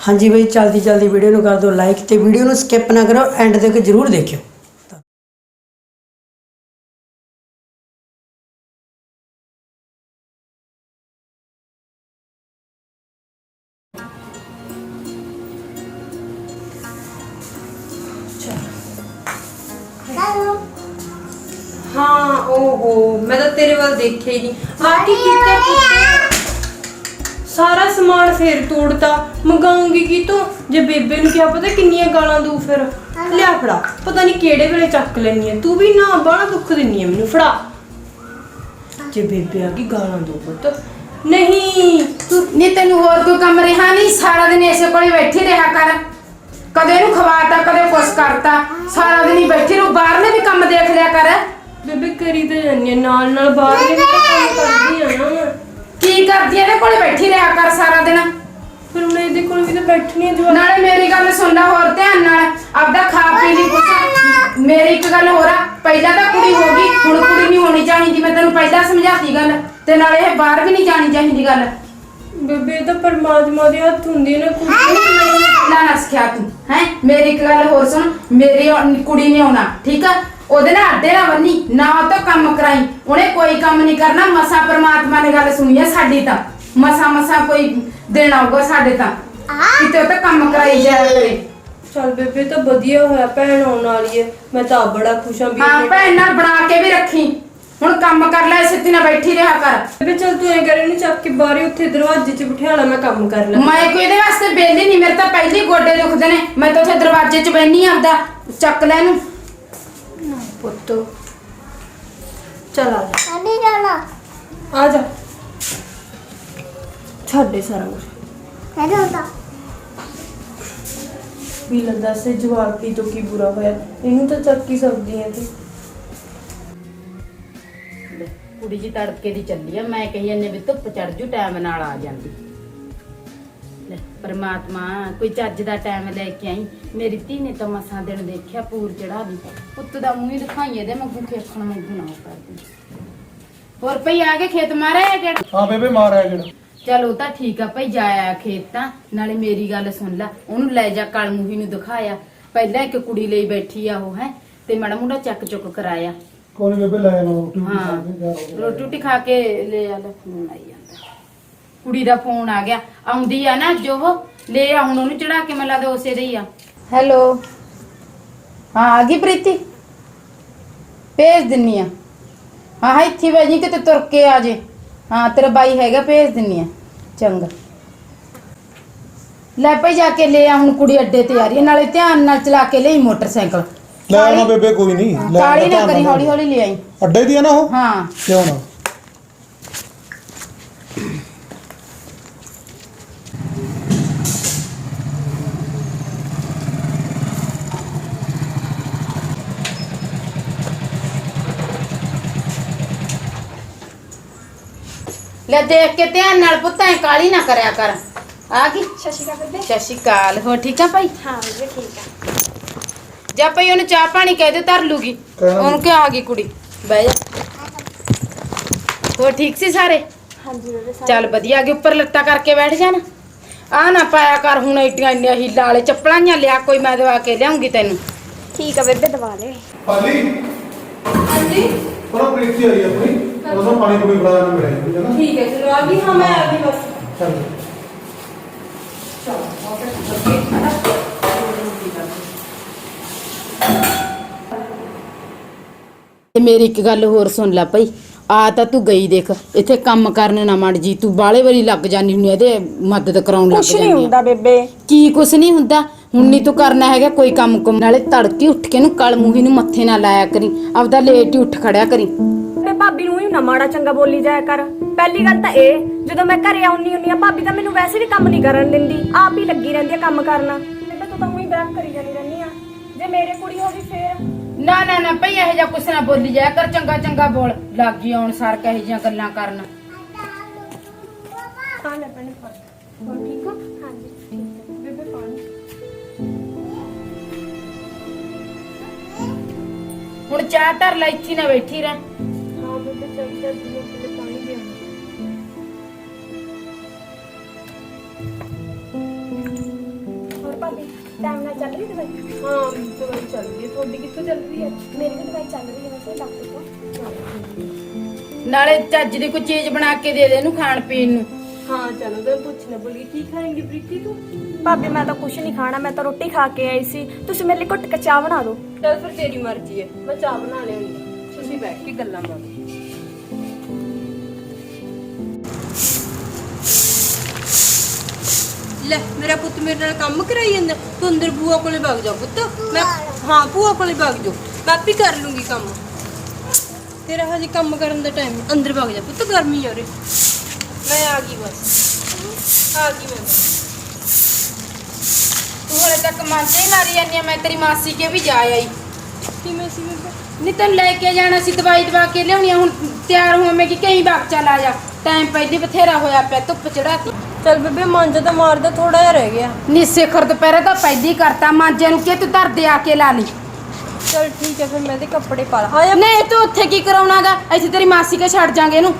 ਹਾਂਜੀ ਬਈ ਜਲਦੀ ਜਲਦੀ ਵੀਡੀਓ ਨੂੰ ਕਰ ਦਿਓ ਲਾਈਕ ਤੇ ਵੀਡੀਓ ਨੂੰ ਸਕਿਪ ਨਾ ਕਰੋ ਐਂਡ ਤੱਕ ਜਰੂਰ ਦੇਖਿਓ। ਹਾਂ ਓਹੋ ਮੈਂ ਤਾਂ ਤੇਰੇ ਵੱਲ ਦੇਖਿਆ ਹੀ ਨਹੀਂ। ਆ ਕੀ ਕੀਤਾ? ਸਾਰਾ ਸਮਾਨ ਫੇਰ ਤੋੜਤਾ। ਮੰਗਾਉਂਗੀ ਕੀ ਤੋਂ ਜੇ ਬੇਬੇ ਨੂੰ ਕਿਹਾ ਪਤਾ ਕਿੰਨੀਆਂ ਗਾਲਾਂ ਦੂ ਫਿਰ? ਲਿਆ ਫੜਾ। ਪਤਾ ਨਹੀਂ ਕਿਹੜੇ ਵੇਲੇ ਚੱਕ ਲੈਣੀ ਹੈ ਤੂੰ ਵੀ ਨਾ ਬਾਹਲਾ ਦੁੱਖ ਦਿੰਨੀ ਹੈ ਮੈਨੂੰ। ਫੜਾ। ਜੇ ਬੇਬੇ ਆ ਗਈ ਗਾਲਾਂ ਦੂ ਪੁੱਤ। ਨਹੀਂ। ਤੂੰ ਨਹੀਂ ਤੈਨੂੰ ਹੋਰ ਕੋਈ ਕੰਮ ਰਿਹਾ ਨਹੀਂ ਸਾਰਾ ਦਿਨ ਇਸੇ ਕੋਲ ਬੈਠੀ ਰਿਹਾ ਕਰ। ਕਦੇ ਇਹਨੂੰ ਖਵਾਤਾ ਕਦੇ ਕੁਛ ਕਰਤਾ। ਸਾਰਾ ਦਿਨ ਹੀ ਬੈਠੀ ਰਹੂ। ਬਾਹਰ ਨੇ ਵੀ ਕੰਮ ਦੇਖ ਲਿਆ ਕਰ। ਬੇਬੇ ਕਰੀ ਤਾਂ ਜਾਂਦੀ ਹੈ ਨਾਲ ਨਾਲ ਬਾਹਰ ਦੇ ਵੀ ਤਾਂ ਕੰਮ ਕਰਦੀ ਆ ਨਾ ਮੈਂ ਕੀ ਕਰਦੀ ਐ ਇਹਦੇ ਕੋਲ ਬੈਠੀ ਰਿਹਾ ਕਰ ਸਾਰਾ ਦਿਨ। ਫਿਰ ਹੁਣ ਇਹਦੇ ਕੋਲ ਵੀ ਤਾਂ ਬੈਠਣੀ ਹੈ ਜਵਾਬ ਨਾਲੇ ਮੇਰੀ ਗੱਲ ਸੁਣ ਲੈ ਹੋਰ ਧਿਆਨ ਨਾਲ। ਆਪਦਾ ਖਾ ਪੀ ਲਈ ਕੁਛ ਮੇਰੀ ਇੱਕ ਗੱਲ ਹੋਰ ਆ ਪਹਿਲਾਂ ਤਾਂ ਕੁੜੀ ਹੋ ਗਈ ਹੁਣ ਕੁੜੀ ਨਹੀਂ ਹੋਣੀ ਚਾਹੀਦੀ। ਮੈਂ ਤੈਨੂੰ ਪਹਿਲਾਂ ਸਮਝਾਤੀ ਗੱਲ ਤੇ ਨਾਲੇ ਇਹ ਬਾਹਰ ਵੀ ਨਹੀਂ ਜਾਣੀ ਚਾਹੀਦੀ ਗੱਲ। ਬੇਬੇ ਇਹ ਤਾਂ ਪਰਮਾਤਮਾ ਦੇ ਹੱਥ ਹੁੰਦੀ ਨਾ ਕੁਝ ਨਾ ਨਾ ਸਿਖਿਆ ਤੂੰ ਹੈ? ਮੇਰੀ ਇੱਕ ਗੱਲ ਹੋਰ ਸੁਣ ਮੇਰੀ ਕੁੜੀ ਨੇ ਆਉਣਾ ਠੀਕ ਆ? ਉਹਦੇ ਨਾਲ ਅੱਡੇ ਨਾ ਬੰਨੀ ਨਾ ਉਹ ਤਾਂ ਕੰਮ ਕਰਾਈ। ਉਹਨੇ ਕੋਈ ਕੰਮ ਨਹੀਂ ਕਰਨਾ ਮਸਾ ਪ੍ਰਮਾਤਮਾ ਨੇ ਗੱਲ ਸੁਣੀ ਆ ਸਾਡੀ ਤਾਂ। ਮਸਾ ਮਸਾ ਕੋਈ ਦਿਨ ਆਊਗਾ ਸਾਡੇ ਤਾਂ। ਕਿਤੇ ਉਹ ਤਾਂ ਕੰਮ ਕਰਾਈ ਜਾਇਆ ਕਰੇ ਚੱਲ ਬੇਬੇ ਤਾਂ ਵਧੀਆ ਹੋਇਆ ਭੈਣ ਆਉਣ ਵਾਲੀ ਹੈ ਮੈਂ ਤਾਂ ਆਪ ਬੜਾ ਖੁਸ਼ ਹਾਂ ਵੀ ਹਾਂ ਭੈਣ ਨਾਲ ਬਣਾ ਕੇ ਵੀ ਰੱਖੀ। ਹੁਣ ਕੰਮ ਕਰ ਲੈ ਸਿੱਧੀ ਨਾਲ ਬੈਠੀ ਰਿਹਾ ਕਰ। ਬੇਬੇ ਚੱਲ ਤੂੰ ਇਹ ਕਰੇ ਨੂੰ ਚੱਕ ਕੇ ਬਾਹਰ ਹੀ ਉੱਥੇ ਦਰਵਾਜ਼ੇ 'ਚ ਬਿਠਾ ਲਾ ਮੈਂ ਕੰਮ ਕਰ ਲਾਂ। ਮੈਂ ਕੋਈ ਇਹਦੇ ਵਾਸਤੇ ਬੇਲੀ ਨਹੀਂ ਮੇਰੇ ਤਾਂ ਪਹਿਲੀ ਗੋਡੇ ਦੁਖਦੇ ਨੇ। ਮੈਂ ਤਾਂ ਉੱਥੇ ਦਰਵਾਜ਼ੇ 'ਚ ਬੈਣੀ ਆਪਦਾ। ਚੱਕ ਲੈ ਇਹਨੂੰ। ਪੁੱਤ। ਚੱਲ ਆ ਜਾ। ਜਾਣਾ। ਆ ਜਾ। ਛੱਡੇ ਸਾਰਾ ਕੁਝ ਕਹਦੇ ਹੁੰਦਾ ਵੀ ਲੱਦਾ ਸੇ ਜਵਾਕੀ ਤੋਂ ਕੀ ਬੁਰਾ ਹੋਇਆ। ਇਹਨੂੰ ਤਾਂ ਚੱਕ ਹੀ ਸਕਦੀ ਹੈ ਤੇ। ਲੈ, ਕੁੜੀ ਜੀ ਤੜਕੇ ਦੀ ਚੱਲੀ ਆ ਮੈਂ ਕਹੀ ਜਾਂਦੇ ਵੀ ਧੁੱਪ ਚੜ ਜੂ ਟਾਈਮ ਨਾਲ ਆ ਜਾਂਦੀ। ਲੈ ਪਰਮਾਤਮਾ ਕੋਈ ਚੱਜ ਦਾ ਟਾਈਮ ਲੈ ਕੇ ਆਈ। ਮੇਰੀ ਧੀ ਨੇ ਤਾਂ ਮਸਾਂ ਦਿਨ ਦੇਖਿਆ ਪੂਰ ਚੜਾ ਦੀ। ਪੁੱਤ ਦਾ ਮੂੰਹ ਹੀ ਦਿਖਾਈ ਇਹਦੇ ਮੰਗੂ ਖੇਖਣ ਮੰਗੂ ਨਾ ਕਰਦੀ। ਹੋਰ ਭਈ ਆ ਕੇ ਖੇਤ ਮਾਰਿਆ ਕਿਹੜਾ ਹਾਂ ਬੇਬੇ ਮਾਰ ਜਿਹੜਾ ਚਲ ਉਹ ਤਾਂ ਠੀਕ ਆ ਭਈ ਜਾਇਆ ਖੇਤ ਤਾਂ ਨਾਲੇ ਮੇਰੀ ਗੱਲ ਸੁਣ ਲੈ ਉਹਨੂੰ ਲੈ ਜਾ ਕਲ ਮੂਹੀ ਨੂੰ ਦਿਖਾਇਆ। ਪਹਿਲਾਂ ਇੱਕ ਕੁੜੀ ਲਈ ਬੈਠੀ ਆ ਉਹ ਹੈ ਤੇ ਮਾੜਾ ਮੋੜਾ ਚੱਕ ਚੁੱਕ ਕਰਾਇਆ। ਕੋਈ ਬੇਬੇ ਲੈ ਆਣਾ ਰੋਟੀ ਰੂਟੀ ਹਾਂ ਖਾ ਕੇ ਰੋਟੀ ਰੋਟੀ ਖਾ ਕੇ ਲੈ ਆ ਲੈ ਫੋਨ ਆਈ ਜਾਂਦਾ। ਕੁੜੀ ਦਾ ਫੋਨ ਆ ਗਿਆ ਆਉਂਦੀ ਆ ਨਾ ਜੋ ਲੈ ਆ ਹੁਣ ਉਹਨੂੰ ਚੜਾ ਕੇ ਮੈਂ ਲੱਗਦਾ ਉਸੇ ਦੇ ਹੀ ਆ। ਹੈਲੋ। ਹਾਂ ਆ ਗਈ ਪ੍ਰੀਤੀ? ਭੇਜ ਦਿੰਨੀ ਆ। ਹਾਂ ਹਾਂ ਇੱਥੇ ਵਜੀ ਕਿਤੇ ਤੁਰ ਕੇ ਆ ਜੇ। ਹਾਂ ਤੇਰਾ ਬਾਈ ਹੈਗਾ ਭੇਜ ਦਿੰਨੀ ਆ। ਚੰਗਾ। ਲੈ ਪਈ ਜਾ ਕੇ ਲੈ ਆ ਹੁਣ ਕੁੜੀ ਅੱਡੇ ਤੇ ਆ ਰਹੀ ਹੈ ਨਾਲੇ ਧਿਆਨ ਨਾਲ ਚਲਾ ਕੇ ਲਈ ਮੋਟਰਸਾਈਕਲ। ਲੈ ਆਉਣਾ ਬੇਬੇ ਕੋਈ ਨਹੀਂ। ਲੈ ਕਾਲੀ ਨਾ ਆਉਣਾ ਕਰੀ ਹੌਲੀ ਹੌਲੀ ਲੈ ਆਈ। ਅੱਡੇ ਦੀ ਆ ਨਾ ਉਹ? ਹਾਂ। ਕਿਉਂ ਨਾ ਲੈ ਦੇਖ ਕੇ ਧਿਆਨ ਨਾਲ ਪੁੱਤਾਂ ਕਾਲੀ ਨਾ ਕਰਿਆ ਕਰ। ਆ ਗਈ? ਬੇਬੇ। ਸਤਿ ਸ਼੍ਰੀ ਅਕਾਲ। ਹੋ ਠੀਕ ਆ ਭਾਈ? ਹਾਂ ਬੇਬੇ ਠੀਕ ਆ। ਜਾ ਭਈ ਉਹਨੂੰ ਚਾਹ ਪਾਣੀ ਕਹਿ ਦੇ ਧਰ ਲੂਗੀ। ਕਹਿਣਾ ਉਹਨੂੰ ਕਿ ਆ ਗਈ ਕੁੜੀ। ਬਹਿ ਜਾ। ਹੋ ਠੀਕ ਸੀ ਸਾਰੇ? ਹਾਂਜੀ ਬੇਬੇ ਚੱਲ ਵਧੀਆ ਆ ਗਈ ਉੱਪਰ ਲੱਤਾਂ ਕਰਕੇ ਬੈਠ ਜਾ ਨਾ ਆ ਨਾ ਪਾਇਆ ਕਰ ਹੁਣ ਏਟੀਆਂ ਇੰਨੀਆਂ ਹੀਲਾਂ ਵਾਲੇ ਚੱਪਲਾਂ ਜਿਹੀਆਂ ਲਿਆ ਕੋਈ ਮੈਂ ਦਵਾ ਕੇ ਲਿਆਉਂਗੀ ਤੈਨੂੰ। ਠੀਕ ਆ ਬੇਬੇ ਦਵਾ ਲੈ ਪਾਲੀ ਹਾਂਜੀ। ਪਰ ਪ੍ਰੀਤੀ ਆਈ ਆਪਣੀ। ਉਹਦਾ ਪਾਣੀ ਪੂਰੀ ਬਣਾ ਹੈ ਨਾ ਠੀਕ ਹੈ ਚਲੋ ਆ ਗਈ ਹਾਂ ਮੈਂ ਆ ਗਈ ਬਸ। ਚੱਲ। ਤੇ ਮੇਰੀ ਇੱਕ ਗੱਲ ਹੋਰ ਸੁਣ ਲੈ ਭਈ ਆ ਤਾਂ ਤੂੰ ਗਈ ਦੇਖ ਇੱਥੇ ਕੰਮ ਕਰਨ ਨਾ ਮੜ ਜੀ ਤੂੰ ਬਾਲੇ ਵਾਰੀ ਲੱਗ ਜਾਨੀ ਹੁੰਨੀ ਆ ਇਹਦੇ ਮਦਦ ਕਰਾਉਣ ਲੱਗ ਕੁਛ ਨਹੀਂ ਹੁੰਦਾ ਬੇਬੇ। ਕੀ ਕੁਛ ਨਹੀਂ ਹੁੰਦਾ ਹੁਣ ਨਹੀਂ ਤੂੰ ਕਰਨਾ ਹੈਗਾ ਕੋਈ ਕੰਮ ਕੁਮ ਨਾਲੇ ਤੜਕੇ ਉੱਠ ਕੇ ਨੂੰ ਕਲ ਮੂਹੀ ਨੂੰ ਮੱਥੇ ਨਾ ਲਾਇਆ ਕਰੀ ਆਪਦਾ ਲੇਟ ਹੀ ਉੱਠ ਖੜਿਆ ਕਰੀ। ਭਾਬੀ ਨੂੰ ਹੀ ਨਾ ਮਾੜਾ ਚੰਗਾ ਬੋਲੀ ਜਾਇਆ ਕਰ। ਪਹਿਲੀ ਗੱਲ ਤਾਂ ਇਹ ਜਦੋਂ ਮੈਂ ਘਰੇ ਆਉਣੀ ਹੁੰਨੀ ਆ ਭਾਬੀ ਤਾਂ ਮੈਨੂੰ ਵੈਸੇ ਵੀ ਕੰਮ ਨਹੀਂ ਕਰਨ ਦਿੰਦੀ। ਆਪ ਹੀ ਲੱਗੀ ਰਹਿੰਦੀ ਆ ਕੰਮ ਕਰਨਾ। ਬੇਬੇ ਤੂੰ ਤਾਂ ਉਹੀ ਬੈਕ ਕਰੀ ਜਾਂਦੀ ਰਹਿੰਦੀ ਆ। ਜੇ ਮੇਰੇ ਕੁੜੀ ਹੋ ਗਈ ਫੇਰ। ਨਾ ਨਾ ਨਾ ਭਈ ਇਹੋ ਜਿਹਾ ਕੁਛ ਨਾ ਬੋਲੀ ਜਾਇਆ ਕਰ ਚੰਗਾ ਚੰਗਾ ਬੋਲ। ਲੱਗ ਆਉਣ ਸਾਰ ਕਹੇ ਜਿਹੀਆਂ ਗੱਲਾਂ ਕਰਨ। ਹਾਂ ਲੈ ਪੈਣੇ ਫੜ ਹੋਰ ਠੀਕ ਹੋ? ਹਾਂਜੀ ਠੀਕ ਹੈ। ਬੇਬੇ ਪਾਣੀ ਹੁਣ ਚਾਹ ਧਰ ਲੈ ਇੱਥੇ ਨਾ ਬੈਠੀ ਰਹਿ। ਹਾਂ ਬੇਬੇ ਚੱਲ ਚੱਲ ਦੀਓ ਕਿਤੇ ਪਾਣੀ ਦੇ ਆਉਂਦੀ ਲਈ ਟਾਈਮ ਨਾਲ ਚੱਲ ਰਹੀ ਦਵਾਈ? ਹਾਂ ਦਵਾਈ ਚੱਲ ਰਹੀ ਹੈ ਤੁਹਾਡੀ ਕਿੱਥੋਂ ਚੱਲ ਰਹੀ ਹੈ ਮੇਰੀ ਵੀ ਦਵਾਈ ਚੱਲ ਰਹੀ ਹੈ ਵੈਸੇ ਡਾਕਟਰ ਤੋਂ ਨਾਲੇ ਚੱਜ ਦੀ ਕੋਈ ਚੀਜ਼ ਬਣਾ ਕੇ ਦੇ ਦੇ ਇਹਨੂੰ ਖਾਣ ਪੀਣ ਨੂੰ। ਹਾਂ ਚਲੋ ਤੇ ਪੁੱਛਣਾ ਬੋਲੀ ਕੀ ਖਾਏਂਗੀ ਪ੍ਰੀਤੀ ਤੂੰ? ਭਾਬੀ ਮੈਂ ਤਾਂ ਕੁਝ ਨਹੀਂ ਖਾਣਾ ਮੈਂ ਤਾਂ ਰੋਟੀ ਖਾ ਕੇ ਆਈ ਸੀ। ਤੁਸੀਂ ਮੇਰੇ ਲਈ ਘੁੱਟ ਕੇ ਚਾਹ ਬਣਾ ਦਿਓ। ਚਲ ਫਿਰ ਤੇਰੀ ਮਰਜ਼ੀ ਹੈ ਮੈਂ ਚਾਹ ਬਣਾ ਲਿਆਉਂਗੀ ਤੁਸੀਂ ਬੈਠ ਕੇ ਗੱਲਾਂ ਮਾਰੋ ਲੈ ਮੇਰਾ ਪੁੱਤ ਮੇਰੇ ਨਾਲ ਕੰਮ ਕਰਾਈ ਜਾਂਦਾ। ਤੂੰ ਅੰਦਰ ਬੂਆ ਕੋਲੇ ਭੱਗ ਜਾ ਪੁੱਤ। ਮੈਂ ਹਾਂ ਬੂਆ ਕੋਲੇ ਭੱਗ ਜਾ। ਮੈਂ ਆਪੇ ਕਰ ਲੂੰਗੀ ਕੰਮ। ਤੇਰਾ ਹਜੇ ਕੰਮ ਕਰਨ ਦਾ ਟਾਈਮ ਅੰਦਰ ਭੱਗ ਜਾ ਪੁੱਤ ਗਰਮੀ ਆ ਰੇ ਮੈਂ ਆ ਗਈ ਬਸ। ਆ ਗਈ ਮੈਂ ਬਸ। ਤੂੰ ਹਲੇ ਤੱਕ ਮਾਂਜੇ ਹੀ ਮਾਰੀ ਜਾਂਦੀ ਆ ਮੈਂ ਤੇਰੀ ਮਾਸੀ ਕੇ ਵੀ ਜਾ ਆਈ। ਕਿਵੇਂ ਸੀ ਬੇਬੇ? ਨਹੀਂ ਤੈਨੂੰ ਲੈ ਕੇ ਜਾਣਾ ਸੀ ਦਵਾਈ ਦਵਾ ਕੇ ਲਿਆਉਣੀ ਆ, ਹੁਣ ਤਿਆਰ ਹੋਵੇਂਗੀ ਕਈ ਬਾਗ ਚੱਲ ਆ ਜਾ। ਟਾਈਮ ਪਹਿਲੇ ਬਥੇਰਾ ਹੋਇਆ ਪਿਆ ਧੁੱਪ ਚੜਾਤੀ ਚਲ ਬੇਬੇ ਮੰਜ ਤਾਂ ਮਾਰਦਾ ਥੋੜਾ ਜਿਹਾ ਰਹਿ ਗਿਆ। ਨੀ ਸਿਖਰ ਦੁਪਹਿਰੇ ਤਾਂ ਪਹਿਲੀ ਕਰਤਾ ਮਾਂਜੇ ਨੂੰ ਕਿ ਤੂੰ ਧਰਦੇ ਆ ਕੇ ਲਾ ਲਈ। ਚਲ ਠੀਕ ਹੈ ਫਿਰ ਮੈਂ ਇਹਦੇ ਕੱਪੜੇ ਪਾ ਲਾ। ਆਇਆ ਨਹੀਂ ਤੂੰ ਉੱਥੇ ਕੀ ਕਰਾਉਣਾਗਾ? ਇੱਥੇ ਤੇਰੀ ਮਾਸੀ ਕੇ ਛੱਡ ਜਾਾਂਗੇ ਇਹਨੂੰ।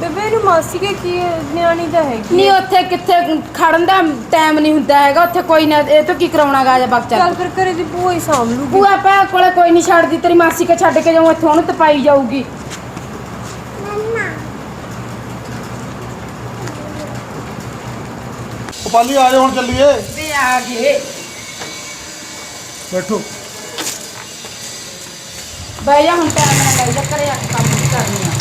ਬੇਬੇ ਨੂੰ ਮਾਸੀ ਕੇ ਕੀ ਹੈ? ਨਿਆਣੀ ਤਾਂ ਹੈਗੀ ਨਹੀਂ ਉੱਥੇ ਕਿੱਥੇ ਖੜਨ ਦਾ ਟਾਈਮ ਨਹੀਂ ਹੁੰਦਾ ਹੈਗਾ ਉੱਥੇ ਕੋਈ ਨਾ ਇਹ ਤੋਂ ਕੀ ਕਰਾਉਣਾਗਾ ਆ ਜਾ ਬਾਗ ਚੱਲ। ਚੱਲ ਫਿਰ ਘਰੇ ਦੀ ਭੂਆ ਹੀ ਸਾਂਭ ਲੂਗੀ। ਭੂਆ ਭਾ ਕੋਲੇ ਕੋਈ ਨਹੀਂ ਛੱਡਦੀ ਤੇਰੀ ਮਾਸੀ ਕੇ ਛੱਡ ਕੇ ਜਾਉਂ ਇੱਥੇ ਉਹਨੂੰ ਤਪਾਈ ਜਾਊਗੀ। ਪਾਲੀ ਆ ਜਾ ਹੁਣ ਚੱਲੀਏ। ਵੀ ਆ ਗਏ। ਬੈਠੋ। ਬਈ ਜਾ ਹੁਣ ਟਾਈਮ ਨਾਲ ਲੈ ਜਾ ਘਰੇ ਆ ਕੇ ਕੰਮ ਕਰਨੀ ਆ।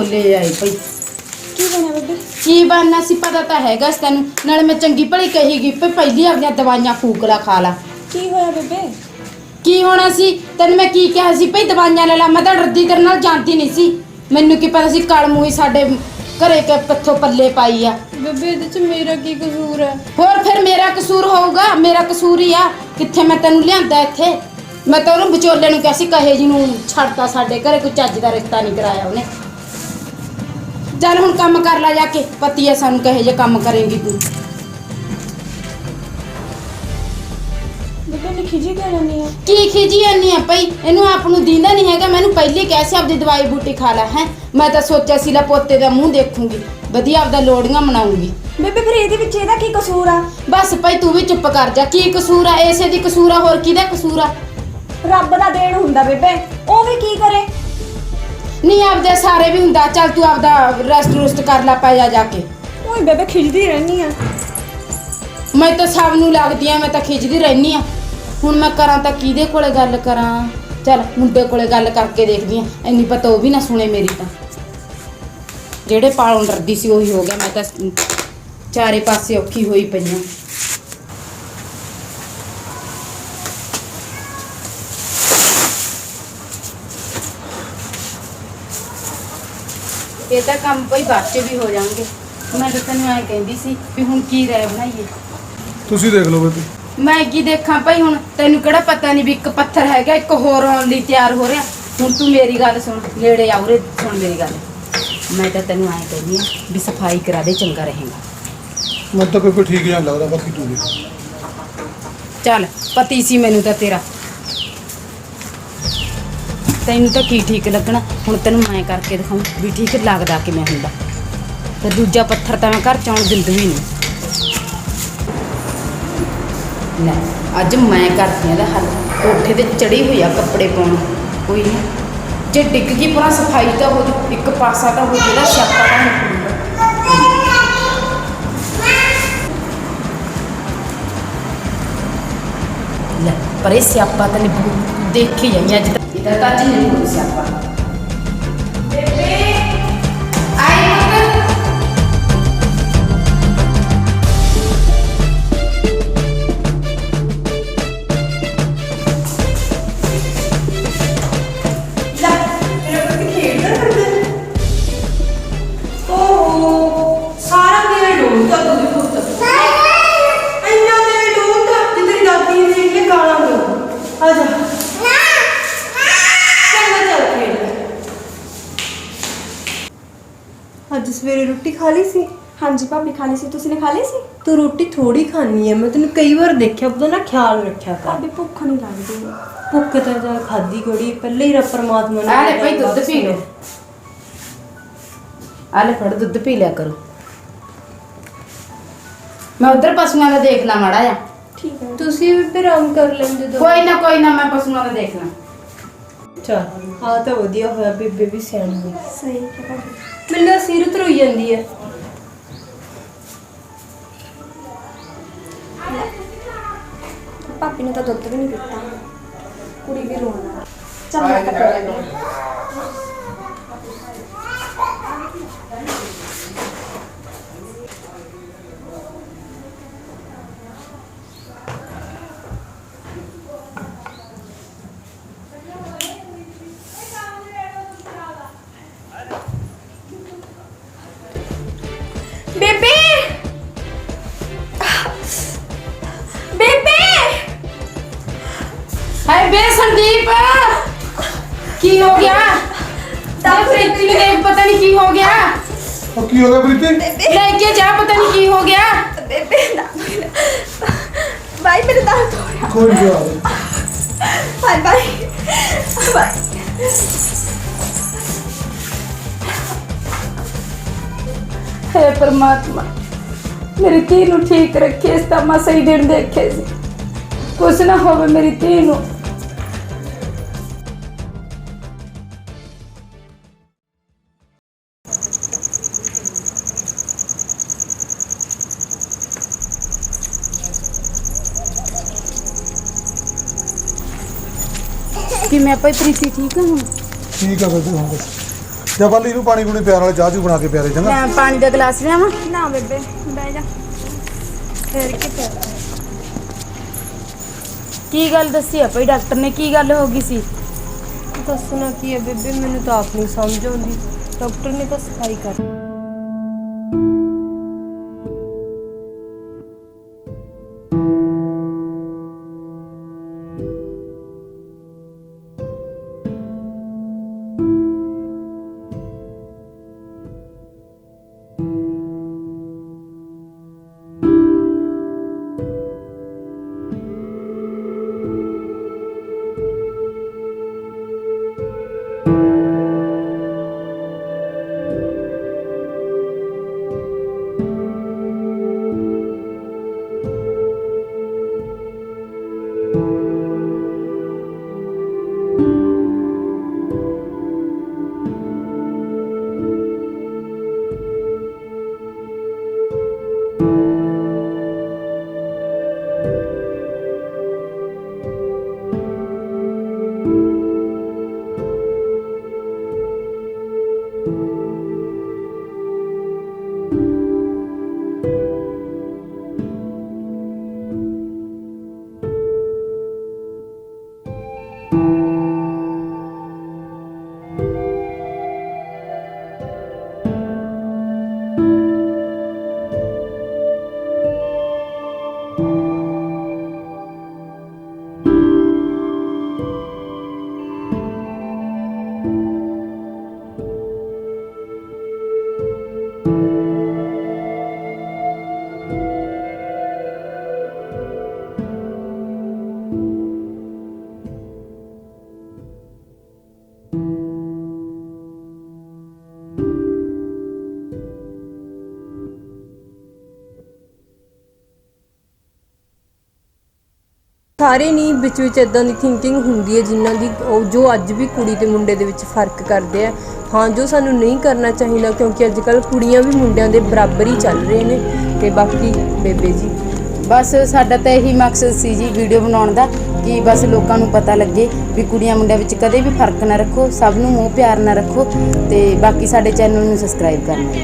ਆਹੋ ਲੈ ਆਈ ਭਈ। ਕੀ ਬਣਿਆ ਬੇਬੇ? ਕੀ ਬਣਨਾ ਸੀ ਪਤਾ ਤਾਂ ਹੈਗਾ ਤੈਨੂੰ। ਨਾਲੇ ਮੈਂ ਚੰਗੀ ਭਲੀ ਕਹੀਗੀ ਭਈ ਪਹਿਲੀ ਆਪਣੀਆਂ ਦਵਾਈਆਂ ਫੂਕ ਲਾ ਖਾ ਲਾ। ਕੀ ਹੋਇਆ ਬੇਬੇ? ਕੀ ਹੋਣਾ ਸੀ? ਤੈਨੂੰ ਮੈਂ ਕੀ ਕਿਹਾ ਸੀ? ਭਈ ਦਵਾਈਆਂ ਲੈ ਲਾ ਮੈਂ ਤਾਂ ਡਰਦੀ ਤੇਰੇ ਨਾਲ ਜਾਂਦੀ ਨਹੀਂ ਸੀ। ਮੈਨੂੰ ਕੀ ਪਤਾ ਸੀ ਕਲ ਮੂੰਹ ਸਾਡੇ ਘਰੇ ਕੇ ਪੱਥੋਂ ਪੱਲੇ ਪਾਈ ਆ। ਬੇਬੇ ਇਹਦੇ ਚ ਮੇਰਾ ਕੀ ਕਸੂਰ ਹੈ ਹੋਰ ਫਿਰ ਮੇਰਾ ਕਸੂਰ ਹੋਊਗਾ? ਮੇਰਾ ਕਸੂਰ ਹੀ ਆ। ਕਿੱਥੇ ਮੈਂ ਤੈਨੂੰ ਲਿਆਂਦਾ ਇੱਥੇ? ਮੈਂ ਤਾਂ ਉਹਨੂੰ ਵਿਚੋਲੇ ਨੂੰ ਕਿਹਾ ਸੀ ਕਹੇ ਜੀ ਨੂੰ ਛੱਡਤਾ ਸਾਡੇ ਘਰੇ ਕੋਈ ਚੱਜ ਦਾ ਰਿਸ਼ਤਾ ਨਹੀਂ ਕਰਾਇਆ ਉਹਨੇ। ਚੱਲ ਹੁਣ ਕੰਮ ਕਰ ਲੈ ਜਾ ਕੇ ਪਤੀ ਆ ਸਾਨੂੰ ਕਹੇ ਜੇ ਕੰਮ ਕਰੇਂਗੀ ਤੂੰ। ਬੇਬੇ ਨੇ ਖਿਜੀ ਕਿਉਂ ਜਾਂਦੀ ਆ? ਕੀ ਖਿਜੀ ਜਾਨੀ ਆ ਪਈ ਇਹਨੂੰ ਆਪ ਨੂੰ ਦੀਂਦਾ ਨਹੀਂ ਹੈਗਾ ਮੈਨੂੰ ਪਹਿਲੇ ਕਿਹਾ ਸੀ ਆਪਦੀ ਦਵਾਈ ਬੂਟੀ ਖਾ ਲੈ ਹੈ। ਮੈਂ ਤਾਂ ਸੋਚਿਆ ਸੀ ਲੈ ਪੋਤੇ ਦਾ ਮੂੰਹ ਦੇਖੂੰਗੀ ਵਧੀਆ ਆਪਦਾ ਲੋੜੀਆਂ ਮਨਾਉਂਗੀ ਬੇਬੇ ਫਿਰ ਇਹਦੇ ਵਿੱਚ ਇਹਦਾ ਕੀ ਕਸੂਰ ਆ? ਬਸ ਭਾਈ ਤੂੰ ਵੀ ਚੁੱਪ ਕਰ ਜਾ ਕੀ ਕਸੂਰ ਆ? ਐਸੇ ਦੀ ਕਸੂਰ ਆ ਹੋਰ ਕਿਹਦਾ ਕਸੂਰ ਆ? ਰੱਬ ਦਾ ਦੇਣ ਹੁੰਦਾ ਬੇਬੇ ਉਹ ਵੀ ਕੀ ਕਰੇ? ਨਹੀਂ ਆਪਦੇ ਸਾਰੇ ਵੀ ਹੁੰਦਾ। ਚੱਲ ਤੂੰ ਆਪਦਾ ਰੈਸਟ ਰੁਸਟ ਕਰ ਲੈ ਪੈ ਜਾ ਜਾ ਕੇ। ਓਏ ਬੇਬੇ ਖਿਜਦੀ ਰਹਿਣੀ ਆ। ਮੈਂ ਤਾਂ ਸਭ ਨੂੰ ਲੱਗਦੀ ਆ ਮੈਂ ਤਾਂ ਖਿੱਚਦੀ ਰਹਿਨੀ ਆ। ਹੁਣ ਮੈਂ ਕਰਾਂ ਤਾਂ ਕਿਹਦੇ ਕੋਲੇ ਗੱਲ ਕਰਾਂ? ਚੱਲ ਮੁੰਡੇ ਕੋਲੇ ਗੱਲ ਕਰਕੇ ਦੇਖਦੀ ਆ। ਇੰਨੀ ਪਤਾ ਉਹ ਵੀ ਨਾ ਸੁਣੇ ਮੇਰੀ ਤਾਂ। ਜਿਹੜੇ ਪਾਲੋਂ ਡਰਦੀ ਸੀ ਉਹੀ ਹੋ ਗਿਆ। ਮੈਂ ਤਾਂ ਚਾਰੇ ਪਾਸੇ ਔਖੀ ਹੋਈ ਪਈ ਆ। ਇਹ ਤਾਂ ਕੰਮ ਕੋਈ ਬਾਅਦ ਚ ਵੀ ਹੋ ਜਾਣਗੇ। ਮੈਂ ਤਾਂ ਤੈਨੂੰ ਐ ਕਹਿੰਦੀ ਸੀ ਵੀ ਹੁਣ ਕੀ ਰਹਿ ਬਣਾਈਏ। ਤੁਸੀਂ ਦੇਖ ਲਓ ਬੇਬੇ। ਮੈਂ ਕੀ ਦੇਖਾਂ ਭਾਈ ਹੁਣ? ਤੈਨੂੰ ਕਿਹੜਾ ਪਤਾ ਨਹੀਂ ਵੀ ਇੱਕ ਪੱਥਰ ਹੈਗਾ ਇੱਕ ਹੋਰ ਆਉਣ ਲਈ ਤਿਆਰ ਹੋ ਰਿਹਾ। ਹੁਣ ਤੂੰ ਮੇਰੀ ਗੱਲ ਸੁਣ ਨੇੜੇ ਆਉਰੇ ਸੁਣ ਮੇਰੀ ਗੱਲ। ਮੈਂ ਤਾਂ ਤੈਨੂੰ ਐਂ ਕਹਿੰਦੀ ਆ ਵੀ ਸਫ਼ਾਈ ਕਰਾ ਦੇ ਚੰਗਾ ਰਹੇਗਾ। ਮੈਨੂੰ ਤਾਂ ਕੋਈ ਠੀਕ ਜਿਹਾ ਨਹੀਂ ਲੱਗਦਾ ਬਾਕੀ ਤੂੰ ਦੇਖ। ਚੱਲ ਪਤੀ ਸੀ ਮੈਨੂੰ ਤਾਂ ਤੇਰਾ। ਤੈਨੂੰ ਤਾਂ ਕੀ ਠੀਕ ਲੱਗਣਾ? ਹੁਣ ਤੈਨੂੰ ਮੈਂ ਕਰਕੇ ਦਿਖਾਉਂ ਵੀ ਠੀਕ ਲੱਗਦਾ ਕਿਵੇਂ ਹੁੰਦਾ। ਤੇ ਦੂਜਾ ਪੱਥਰ ਤਾਂ ਮੈਂ ਘਰ ਚ ਆਉਣ ਦਿੰਦੀ ਵੀ ਨਹੀਂ। ਲੈ, ਅੱਜ ਮੈਂ ਕਰਦੀ ਹਾਂ ਇਹਦਾ ਹੱਲ। ਕੋਠੇ ਤੇ ਚੜੀ ਹੋਈ ਆ ਕੱਪੜੇ ਪਾਉਣ। ਕੋਈ ਨਹੀਂ। ਜੇ ਡਿੱਗ ਗਈ ਪੂਰਾ ਸਫ਼ਾਈ ਤਾਂ ਹੋ ਜੂ। ਇੱਕ ਪਾਸਾ ਤਾਂ ਹੋ ਜਿਹੜਾ ਸਿਆਪਾ ਤਾਂ ਨਿਕਲੂਗਾ ਲੈ, ਪਰ ਇਹ ਸਿਆਪਾ ਤਾਂ ਨਿਭੂ। ਦੇਖੀ ਜਾਈ ਅੱਜ ਤਾਂ। ਅੱਜ ਨਹੀਂ ਕੋਈ ਸਿਆਪਾ ਸਵੇਰੇ ਰੋਟੀ ਖਾ ਲਈ ਸੀ? ਹਾਂਜੀ ਭਾਬੀ ਖਾ ਲਈ ਸੀ। ਤੁਸੀਂ ਨੇ ਖਾ ਲਈ ਸੀ? ਤੂੰ ਰੋਟੀ ਥੋੜੀ ਖਾਣੀ ਹੈ ਮੈਂ ਤੈਨੂੰ ਕਈ ਵਾਰ ਦੇਖਿਆ ਉਹਦਾ ਨਾ ਖਿਆਲ ਰੱਖਿਆ ਕਰ। ਭਾਬੀ ਭੁੱਖ ਨਹੀਂ ਲੱਗਦੀ। ਭੁੱਖ ਤਾਂ ਜਾਂ ਖਾਦੀ ਗੜੀ ਪਹਿਲੇ ਹੀ ਰੱਬ ਪਰਮਾਤਮਾ ਨੇ ਆ ਲੈ ਭਾਈ ਦੁੱਧ ਪੀ ਲਓ ਆ ਲੈ ਫੜ ਦੁੱਧ ਪੀ ਲਿਆ ਕਰੋ। ਮੈਂ ਉਧਰ ਪਸ਼ੂਆਂ ਦਾ ਦੇਖ ਲਾ ਮਾੜਾ ਜਾ ਠੀਕ ਹੈ। ਤੁਸੀਂ ਵੀ ਫਿਰ ਆਰਾਮ ਕਰ ਲੈਂਦੇ ਦੋ ਕੋਈ ਨਾ ਕੋਈ ਨਾ ਮੈਂ ਪਸ਼ੂਆਂ ਦਾ ਦੇਖ ਲਾਂ। ਚਲ ਆ ਤਾਂ ਵਧੀਆ ਹੋਇਆ ਬੇਬੇ ਵੀ ਸਿਆਣੀ ਹੈ ਸਹੀ ਹੈ ਭਾਬੀ। ਮੈਨੂੰ ਤਾਂ ਸਿਰ ਧਰੋਈ ਜਾਂਦੀ ਹੈ ਭਾਬੀ ਨੇ ਤਾਂ ਦੁੱਧ ਵੀ ਨਹੀਂ ਪੀਤਾ। ਕੁੜੀ ਵੀ ਰੋਣ। ਲੱਗ ਗਈ। ਚੱਲ ਮੈਂ ਕੱਪੜੇ ਲੈ ਲਿਆ ਕੀ ਹੋ ਗਿਆ ਪ੍ਰੀਤੀ? ਲੈ ਕੇ ਜਾ ਪਤਾ ਨਹੀਂ ਕੀ ਹੋ ਗਿਆ। ਬੇਬੇ ਨਾ। ਬਾਈ ਮੇਰੇ ਦਰਦ ਹੋ ਰਿਹਾ ਕੋਈ ਨਹੀਂ ਆ ਹਾਏ ਬਾਈ ਬਾਈ ਹੈ ਪਰਮਾਤਮਾ ਮੇਰੀ ਧੀ ਨੂੰ ਠੀਕ ਰੱਖੇ ਇਸ ਤਾਂ ਮਸਾ ਹੀ ਦਿਨ ਦੇਖੇ ਸੀ। ਕੁਛ ਨਾ ਹੋਵੇ ਮੇਰੀ ਧੀ ਨੂੰ ਕਿ ਮੈਂ ਭਾਈ ਪ੍ਰੀਤੀ ਠੀਕ ਹਾਂ ਹੁਣ? ਠੀਕ ਆ ਬੇਬੇ ਹੁਣ ਬਸ ਜਾਂ ਵੱਲ ਇਹਨੂੰ ਪਾਣੀ ਪੂਣੀ ਪਿਆਰ ਵਾਲਾ ਚਾਹ ਚੂ ਬਣਾ ਕੇ ਪਿਆਰੇ ਚੰਗਾ? ਮੈਂ ਪਾਣੀ ਦਾ ਗਲਾਸ ਲਿਆਵਾਂ? ਨਾ ਬੇਬੇ ਬਹਿ ਜਾ। ਫੇਰ ਕਿਤੇ ਕੀ ਗੱਲ ਦੱਸੀ ਆ ਭਾਈ? ਡਾਕਟਰ ਨੇ ਕੀ ਗੱਲ ਹੋ ਗਈ ਸੀ? ਦੱਸਣਾ ਕੀ ਹੈ ਬੇਬੇ? ਮੈਨੂੰ ਤਾਂ ਆਪ ਨਹੀਂ ਸਮਝ ਆਉਂਦੀ। ਡਾਕਟਰ ਨੇ ਤਾਂ ਸਫ਼ਾਈ ਕਰ ਸਾਰੇ ਨਹੀਂ ਵਿੱਚ ਵਿੱਚ ਇਦਾਂ ਦੀ ਥਿੰਕਿੰਗ ਹੁੰਦੀ ਹੈ ਜਿਨ੍ਹਾਂ ਦੀ ਉਹ ਜੋ ਅੱਜ ਵੀ ਕੁੜੀ ਤੇ ਮੁੰਡੇ ਦੇ ਵਿੱਚ ਫ਼ਰਕ ਕਰਦੇ ਆ। ਹਾਂ, ਜੋ ਸਾਨੂੰ ਨਹੀਂ ਕਰਨਾ ਚਾਹੀਦਾ ਕਿਉਂਕਿ ਅੱਜ ਕੱਲ ਕੁੜੀਆਂ ਵੀ ਮੁੰਡਿਆਂ ਦੇ ਬਰਾਬਰ ਹੀ ਚੱਲ ਰਹੇ ਨੇ ਤੇ ਬਾਕੀ ਬੇਬੇ ਜੀ। ਬਸ ਸਾਡਾ ਤਾਂ ਇਹੀ ਮਕਸਦ ਸੀ ਜੀ ਵੀਡੀਓ ਬਣਾਉਣ ਦਾ ਕਿ ਬਸ ਲੋਕਾਂ ਨੂੰ ਪਤਾ ਲੱਗੇ ਵੀ ਕੁੜੀਆਂ ਮੁੰਡਿਆਂ ਵਿੱਚ ਕਦੇ ਵੀ ਫ਼ਰਕ ਨਾ ਰੱਖੋ, ਸਭ ਨੂੰ ਮੋਹ ਪਿਆਰ ਨਾ ਰੱਖੋ ਤੇ ਬਾਕੀ ਸਾਡੇ ਚੈਨਲ ਨੂੰ ਸਬਸਕ੍ਰਾਈਬ ਕਰਨਾ।